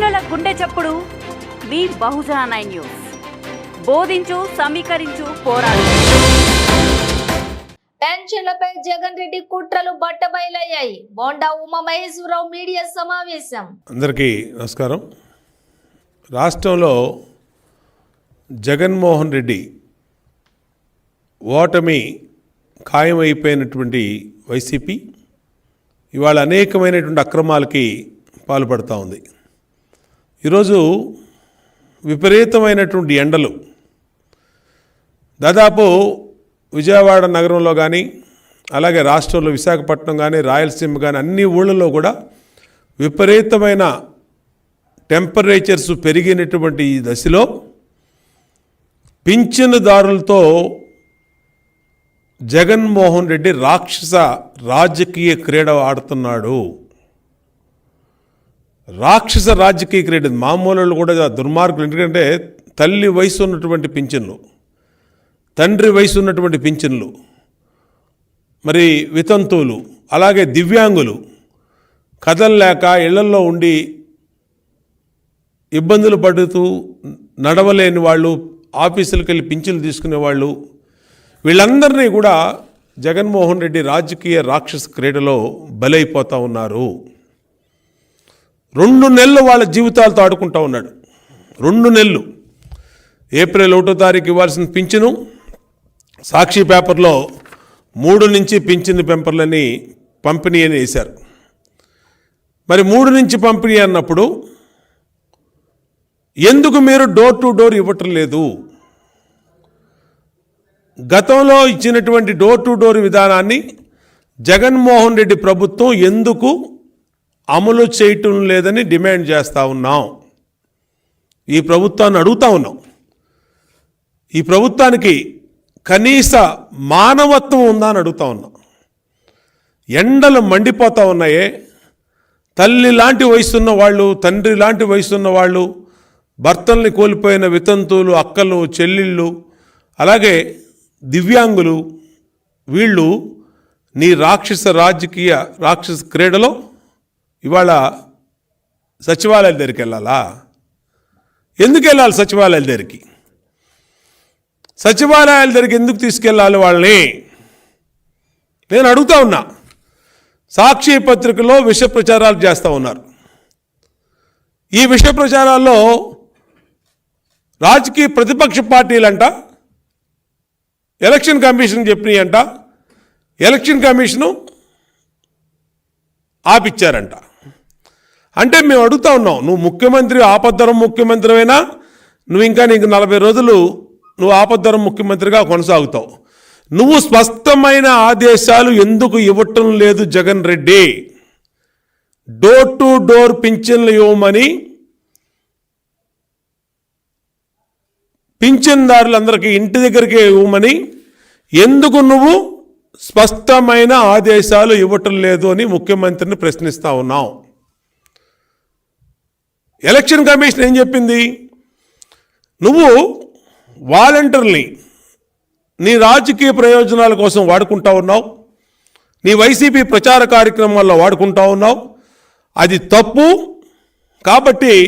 చప్పుడు మీ బహుజన nine news. బోధించు సమీకరించు పోరాడు. పెన్షన్లపై జగన్ రెడ్డి కుట్రలు బట్టబయలయ్యాయి. బోండా ఉమా మహేశ్వరరావు మీడియా సమావేశం. అందరికీ నమస్కారం. రాష్ట్రంలో జగన్మోహన్ రెడ్డి ఓటమి ఖాయమైపోయినటువంటి వైసీపీ ఇవాళ అనేకమైనటువంటి అక్రమాలకి పాల్పడుతూ ఉంది. ఈరోజు విపరీతమైనటువంటి ఎండలు. దాదాపు విజయవాడ నగరంలో కానీ అలాగే రాష్ట్రంలో విశాఖపట్నం కానీ రాయలసీమ కానీ అన్ని ఊళ్ళలో కూడా విపరీతమైన టెంపరేచర్స్ పెరిగినటువంటి ఈ దశలో పింఛనుదారులతో జగన్మోహన్ రెడ్డి రాక్షస రాజకీయ క్రీడ ఆడుతున్నాడు. రాక్షస రాజకీయ క్రీడ మామూలు వాళ్ళు కూడా దుర్మార్గులు. ఎందుకంటే తల్లి వయసు ఉన్నటువంటి పింఛన్లు తండ్రి వయసు ఉన్నటువంటి పింఛన్లు మరి వితంతువులు అలాగే దివ్యాంగులు కదలలేక ఇళ్ళల్లో ఉండి ఇబ్బందులు పడుతూ నడవలేని వాళ్ళు ఆఫీసులకు వెళ్ళి పింఛన్లు తీసుకునే వాళ్ళు వీళ్ళందరినీ కూడా జగన్మోహన్ రెడ్డి రాజకీయ రాక్షస క్రీడలో బలైపోతూ ఉన్నారు. రెండు నెలలు వాళ్ళ జీవితాలతో ఆడుకుంటా ఉన్నాడు. రెండు నెలలు. ఏప్రిల్ ఒకటో తారీఖు ఇవ్వాల్సిన పింఛను సాక్షి పేపర్లో మూడు నుంచి పింఛన్ పెంపర్లని పంపిణీ అని వేశారు. మరి మూడు నుంచి పంపిణీ అన్నప్పుడు ఎందుకు మీరు డోర్ టు డోర్ ఇవ్వటం లేదు? గతంలో ఇచ్చినటువంటి డోర్ టు డోర్ విధానాన్ని జగన్మోహన్ రెడ్డి ప్రభుత్వం ఎందుకు అమలు చేయటం లేదని డిమాండ్ చేస్తూ ఉన్నాం. ఈ ప్రభుత్వాన్ని అడుగుతా ఉన్నాం. ఈ ప్రభుత్వానికి కనీస మానవత్వం ఉందా అని అడుగుతా ఉన్నాం. ఎండలు మండిపోతూ ఉన్నాయే. తల్లి లాంటి వయసున్న వాళ్ళు తండ్రి లాంటి వయసున్న వాళ్ళు భర్తల్ని కోల్పోయిన వితంతువులు అక్కలు చెల్లిళ్ళు అలాగే దివ్యాంగులు వీళ్ళు నీ రాక్షస రాజకీయ రాక్షస క్రీడలో ఇవాళ సచివాలయాల దగ్గరికి వెళ్ళాలా? ఎందుకు వెళ్ళాలి సచివాలయాల దగ్గరికి? సచివాలయాల దగ్గరికి ఎందుకు తీసుకెళ్ళాలి వాళ్ళని? నేను అడుగుతా ఉన్నా. సాక్షి పత్రికలో విష ప్రచారాలు చేస్తూ ఉన్నారు. ఈ విష ప్రచారాల్లో రాజకీయ ప్రతిపక్ష పార్టీలంట ఎలక్షన్ కమిషన్ చెప్పినాయంట ఎలక్షన్ కమిషను ఆపిచ్చారంట. అంటే మేము అడుగుతా ఉన్నాం నువ్వు ముఖ్యమంత్రి ఆపద్దరం ముఖ్యమంత్రివైనా? నువ్వు ఇంకా నీకు నలభై రోజులు నువ్వు ఆపద్దరం ముఖ్యమంత్రిగా కొనసాగుతావు. నువ్వు స్పష్టమైన ఆదేశాలు ఎందుకు ఇవ్వటం లేదు Jagan Reddy? Door to door పింఛన్లు ఇవ్వమని పింఛన్దారులందరికీ ఇంటి దగ్గరికే ఇవ్వమని ఎందుకు నువ్వు స్పష్టమైన ఆదేశాలు ఇవ్వటం లేదు అని ముఖ్యమంత్రిని ప్రశ్నిస్తా ఉన్నావు? ఎలక్షన్ కమిషన్ ఏం చెప్పింది? నువ్వు వాలంటీర్ని నీ రాజకీయ ప్రయోజనాల కోసం వాడుకుంటా ఉన్నావు. నీ వైసీపీ ప్రచార కార్యక్రమాల్లో వాడుకుంటా ఉన్నావు. అది తప్పు. కాబట్టి